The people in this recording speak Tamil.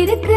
இருக்கு